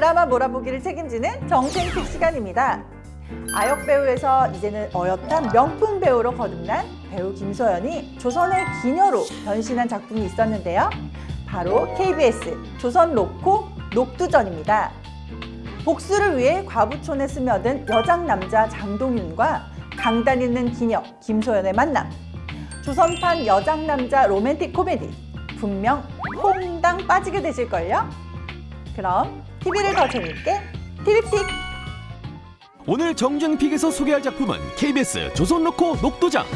드라마 몰아보기를 책임지는 정생픽 시간입니다. 아역 배우에서 이제는 어엿한 명품 배우로 거듭난 배우 김소연이 조선의 기녀로 변신한 작품이 있었는데요. 바로 KBS 조선 로코 녹두전입니다. 복수를 위해 과부촌에 스며든 여장 남자 장동윤과 강단 있는 기녀 김소연의 만남. 조선판 여장 남자 로맨틱 코미디. 분명 퐁당 빠지게 되실걸요? 그럼 TV를 더 재밌게 TV픽! 오늘 정정픽에서 소개할 작품은 KBS 조선로코 녹도장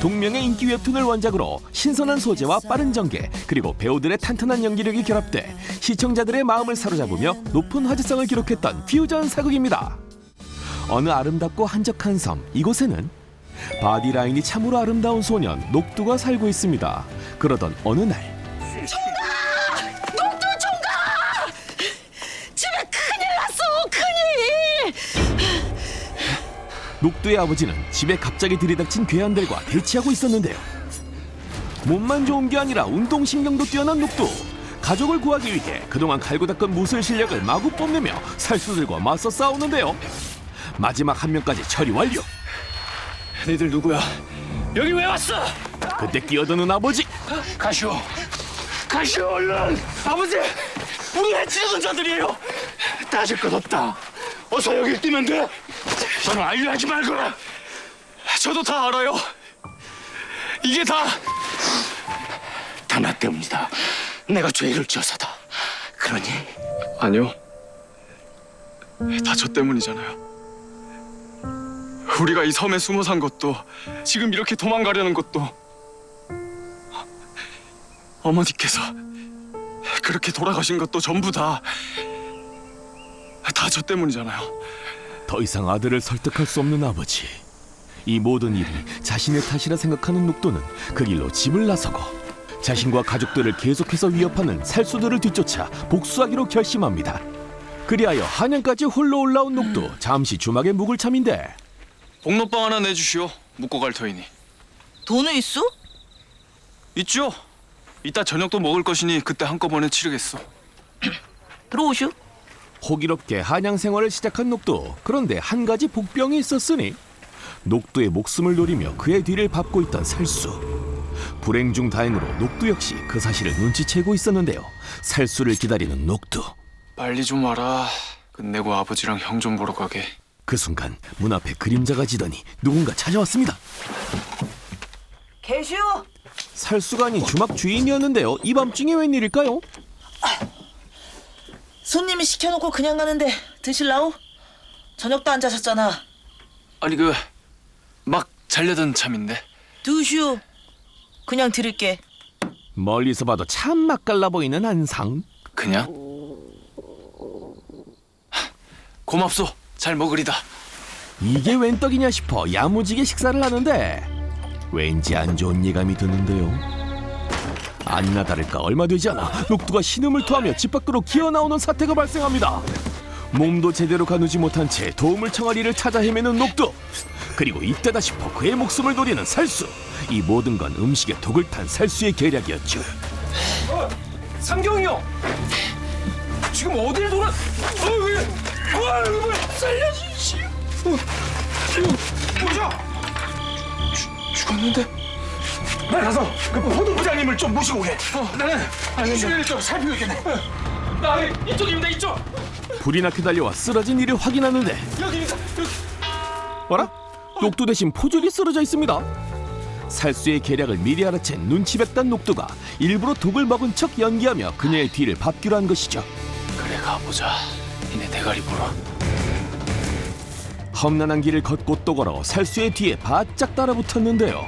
동명의 인기 웹툰을 원작으로 신선한 소재와 빠른 전개 그리고 배우들의 탄탄한 연기력이 결합돼 시청자들의 마음을 사로잡으며 높은 화제성을 기록했던 퓨전 사극입니다. 어느 아름답고 한적한 섬 이곳에는 바디라인이 참으로 아름다운 소년 녹두가 살고 있습니다. 그러던 어느 날 녹두의 아버지는 집에 갑자기 들이닥친 괴한들과 대치하고 있었는데요. 몸만 좋은 게 아니라 운동신경도 뛰어난 녹두. 가족을 구하기 위해 그동안 갈고 닦은 무술 실력을 마구 뽐내며 살수들과 맞서 싸우는데요. 마지막 한 명까지 처리 완료. 너희들 누구야? 여기 왜 왔어? 그때 끼어드는 아버지. 가시오. 가시오 얼른. 아버지, 우리 해치는 자들이에요. 따질 것 없다. 어서 여기 뛰면 돼. 저는 알려하지 말고. 저도 다 알아요. 이게 다. 다 나 때문이다. 내가 죄를 지어서다. 그러니. 아니요. 다 저 때문이잖아요. 우리가 이 섬에 숨어 산 것도 지금 이렇게 도망가려는 것도 어머니께서 그렇게 돌아가신 것도 전부 다 다 저 때문이잖아요. 더 이상 아들을 설득할 수 없는 아버지. 이 모든 일이 자신의 탓이라 생각하는 녹두는 그 길로 집을 나서고 자신과 가족들을 계속해서 위협하는 살수들을 뒤쫓아 복수하기로 결심합니다. 그리하여 한양까지 홀로 올라온 녹두 잠시 주막에 묵을 참인데 복로빵 하나 내주시오. 묵고 갈 터이니. 돈은 있어? 있죠? 이따 저녁도 먹을 것이니 그때 한꺼번에 치르겠소. 들어오슈. 호기롭게 한양 생활을 시작한 녹두 그런데 한 가지 복병이 있었으니 녹두의 목숨을 노리며 그의 뒤를 밟고 있던 살수 불행 중 다행으로 녹두 역시 그 사실을 눈치채고 있었는데요 살수를 기다리는 녹두 빨리 좀 와라. 끝내고 아버지랑 형 좀 보러 가게. 그 순간 문 앞에 그림자가 지더니 누군가 찾아왔습니다 개슈. 살수가 아닌 주막 주인이었는데요 이 밤중에 웬일일까요? 손님이 시켜놓고 그냥 가는데 드실라우? 저녁도 안 자셨잖아. 아니 그 막 잘려던 참인데. 드슈. 그냥 드릴게. 멀리서 봐도 참 맛깔나 보이는 한상 그냥? 고맙소. 잘 먹으리다. 이게 웬 떡이냐 싶어 야무지게 식사를 하는데 왠지 안 좋은 예감이 드는데요. 아니나 다를까 얼마 되지 않아 녹두가 신음을 토하며 집 밖으로 기어나오는 사태가 발생합니다. 몸도 제대로 가누지 못한 채 도움을 청할 이를 찾아 헤매는 녹두. 그리고 이때다 싶어 그의 목숨을 노리는 살수. 이 모든 건 음식에 독을 탄 살수의 계략이었죠. 상경이 형. 지금 어딜 돌아? 어, 왜? 와, 왜 살려주시오. 보자. 죽었는데? 나 가서 그 호두 부장님을 좀 모시고 오게. 어, 나는 주위를 좀 살피겠네. 나 이쪽입니다, 이쪽. 불이 나게 달려와 쓰러진 이를 확인하는데 여기입니다. 여기. 어라? 녹두 대신 포졸이 쓰러져 있습니다. 살수의 계략을 미리 알아챈 눈치 백단 녹두가 일부러 독을 먹은 척 연기하며 그녀의 뒤를 밟기로 한 것이죠. 그래 가보자. 이내 대가리 보러. 험난한 길을 걷고 또 걸어 살수의 뒤에 바짝 따라붙었는데요.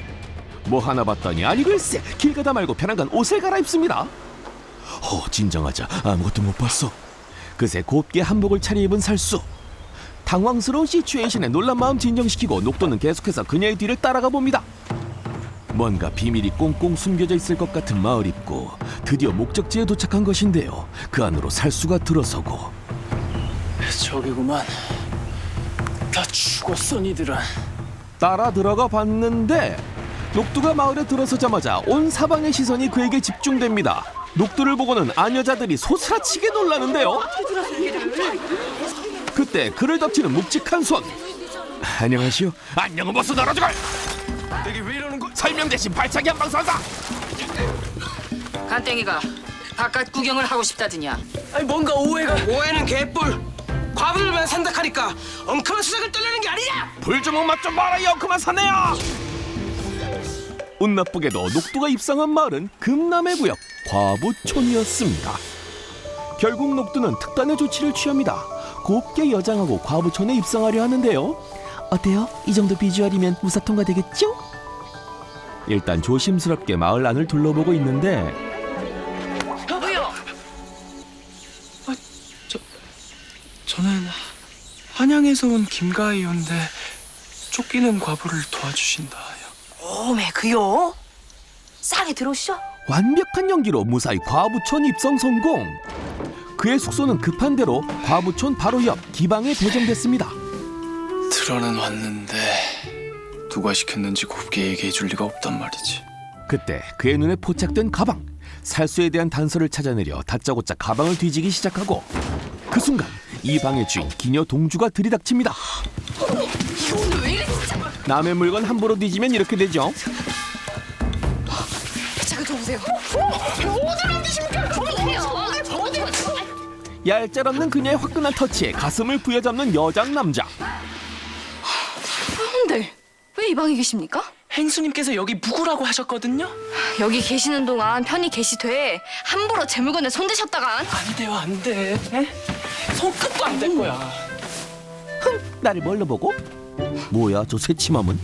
뭐 하나 봤더니 아니 글쎄 길 가다 말고 편안한 옷을 갈아입습니다. 어 진정하자 아무것도 못 봤어. 그새 곱게 한복을 차려입은 살수. 당황스러운 시츄에이션에 놀란 마음 진정시키고 녹도는 계속해서 그녀의 뒤를 따라가 봅니다. 뭔가 비밀이 꽁꽁 숨겨져 있을 것 같은 마을 입구. 드디어 목적지에 도착한 것인데요. 그 안으로 살수가 들어서고 저기구만. 다 죽었어 니들은. 따라 들어가 봤는데 녹두가 마을에 들어서자마자 온 사방의 시선이 그에게 집중됩니다. 녹두를 보고는 아녀자들이 소스라치게 놀라는데요. 그때 그를 덮치는 묵직한 손. 안녕하시오. 안녕은 벗어 날아주걸. 내게 왜 이러는 거야? 설명 대신 발차기 한 방 쏴서. 간땡이가 바깥 구경을 하고 싶다더냐 아니 뭔가 오해가 오해는 개뿔 과부들만 산다하니까 엉큼한 수작을 떨려는 게 아니냐 불주먹 맛좀 봐라요. 그만 사내요. 운 나쁘게도 녹두가 입성한 마을은 금남의 구역 과부촌이었습니다. 결국 녹두는 특단의 조치를 취합니다. 곱게 여장하고 과부촌에 입성하려 하는데요. 어때요? 이 정도 비주얼이면 무사 통과되겠죠? 일단 조심스럽게 마을 안을 둘러보고 있는데 뭐요? 저는 한양에서 온 김가희인데 쫓기는 과부를 도와주신다 오메 그요? 싸게 들어오시죠? 완벽한 연기로 무사히 과부촌 입성 성공. 그의 숙소는 급한 대로 과부촌 바로 옆 기방에 배정됐습니다. 들어는 왔는데 누가 시켰는지 곱게 얘기해 줄 리가 없단 말이지 그때 그의 눈에 포착된 가방 살수에 대한 단서를 찾아내려 다짜고짜 가방을 뒤지기 시작하고 그 순간 이 방의 주인 기녀 동주가 들이닥칩니다 남의 물건 함부로 뒤지면 이렇게 되죠. 잠깐 좀 보세요. 얄짤없는 그녀의 화끈한 터치에 가슴을 부여잡는 여장 남자. 근데 왜이 방에 계십니까? 행수님께서 여기 묵으라고 하셨거든요. 여기 계시는 동안 편히 계시되 함부로 제 물건에 손대셨다간. 안 돼요 안돼. 손끝도 안 될 거야. 나를 뭘로 보고? 뭐야 저 새침함은?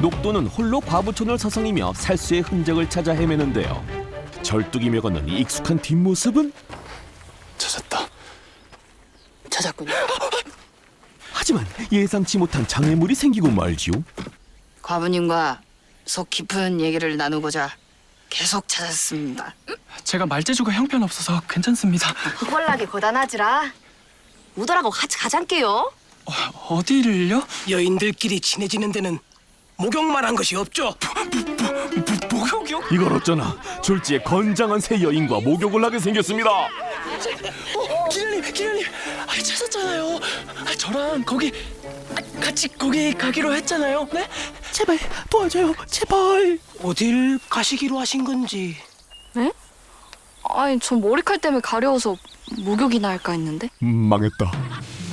녹도는 홀로 과부촌을 서성이며 살수의 흔적을 찾아 헤매는데요. 절뚝이며 걷는 이 익숙한 뒷모습은? 찾았다. 찾았군요. 하지만 예상치 못한 장애물이 생기고 말지요. 과부님과 속 깊은 얘기를 나누고자 계속 찾았습니다. 제가 말재주가 형편없어서 괜찮습니다. 꼴락이 고단하지라. 우더라고 같이 가잔게요 어, 어디를요? 여인들끼리 친해지는 데는 목욕만 한 것이 없죠. 뭐, 목욕이요? 이걸 어쩌나 졸지에 건장한 새 여인과 목욕을 하게 생겼습니다. 어, 기련님, 기련님, 아, 찾았잖아요. 아, 저랑 거기 아, 같이 거기 가기로 했잖아요. 네? 제발 도와줘요, 제발. 어딜 가시기로 하신 건지. 아니 저 머리칼 때문에 가려워서 목욕이나 할까 했는데 음, 망했다.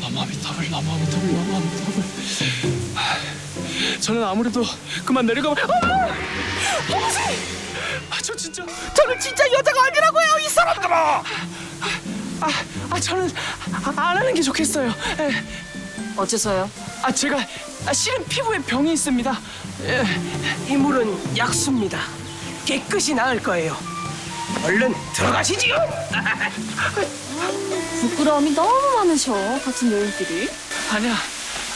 나무아미탑을, 나무아미탑을. 하, 저는 아무래도 그만 내려가. 어머, 어머니, 아, 저 진짜. 저는 진짜 여자가 아니라고요, 이 사람들아. 아, 아 저는 아, 안 하는 게 좋겠어요. 예. 어째서요? 아 제가 아, 실은 피부에 병이 있습니다. 예. 이 물은 약수입니다. 깨끗이 나을 거예요. 얼른 들어가시지요. 부끄러움이 너무 많으셔 같은 여인끼리 아니야,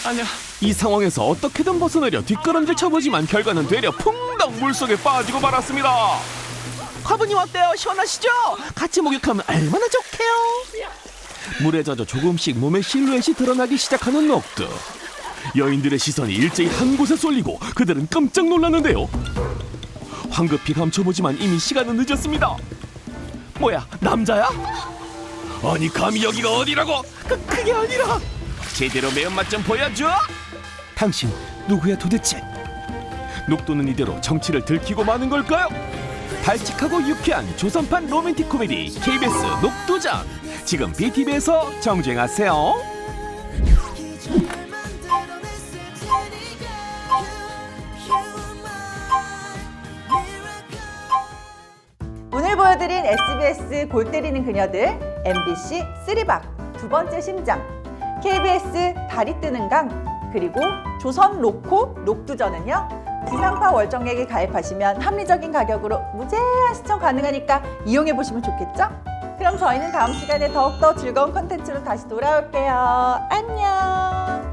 아니야. 이 상황에서 어떻게든 벗어내려 뒷걸음질 쳐보지만 결과는 되려 풍덩 물속에 빠지고 말았습니다. 화분님 어때요? 시원하시죠? 같이 목욕하면 얼마나 좋게요? 물에 젖어 조금씩 몸의 실루엣이 드러나기 시작하는 녹두. 여인들의 시선이 일제히 한 곳에 쏠리고 그들은 깜짝 놀랐는데요. 황급히 감춰보지만 이미 시간은 늦었습니다. 뭐야, 남자야? 아니 감히 여기가 어디라고? 그, 그게 아니라 제대로 매운맛 좀 보여줘. 당신 누구야 도대체? 녹두는 이대로 정치를 들키고 마는 걸까요? 발칙하고 유쾌한 조선판 로맨틱 코미디 KBS 녹두전 지금 BTV에서 정주행하세요. 보여드린 SBS 골 때리는 그녀들, MBC 쓰리박 두 번째 심장, KBS 다리 뜨는 강, 그리고 조선 로코 녹두전은요. 지상파 월정액에 가입하시면 합리적인 가격으로 무제한 시청 가능하니까 이용해 보시면 좋겠죠? 그럼 저희는 다음 시간에 더욱더 즐거운 컨텐츠로 다시 돌아올게요. 안녕.